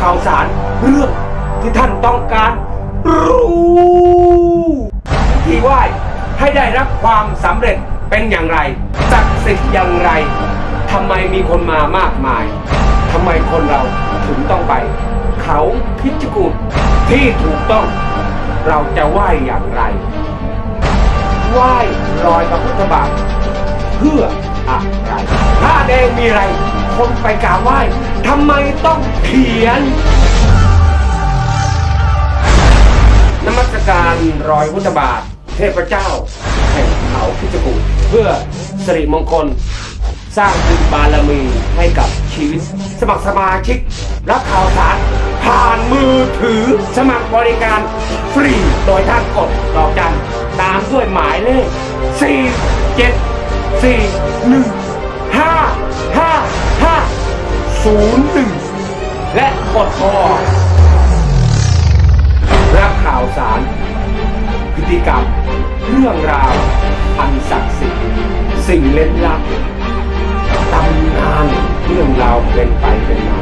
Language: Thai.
ข่าวสารเรื่องที่ท่านต้องการรู้ที่ไหว้ให้ได้รับความสำเร็จเป็นอย่างไรศักดิ์สิทธิ์อย่างไรทำไมมีคนมามากมายทำไมคนเราถึงต้องไป เขาพิจกุลที่ถูกต้อง เราจะไหว้อย่างไร ไหว้รอยพระพุทธบาทเพื่ออะไรถ้าแดงมีอะไร คนไปกราบไหว้ทำไมต้องเขียนนมัสการรอยพุทธบาท เทพเจ้า แห่งเขาพิจกุฎเพื่อสิริมงคล สร้างบุญบารมีให้กับชีวิต สมัครสมาชิก รับข่าวสาร ผ่านมือถือสมัครบริการ ฟรีโดยท่านกดดอกจันตามด้วยหมายเลข4 7 4 1 0 1 และกดโทรอรับข่าวสารพิธีกรรม เรื่องราว อันศักดิ์สิทธิ์ สิ่งเล่นลับตำนานเรื่องราวเป็นไปเป็นมา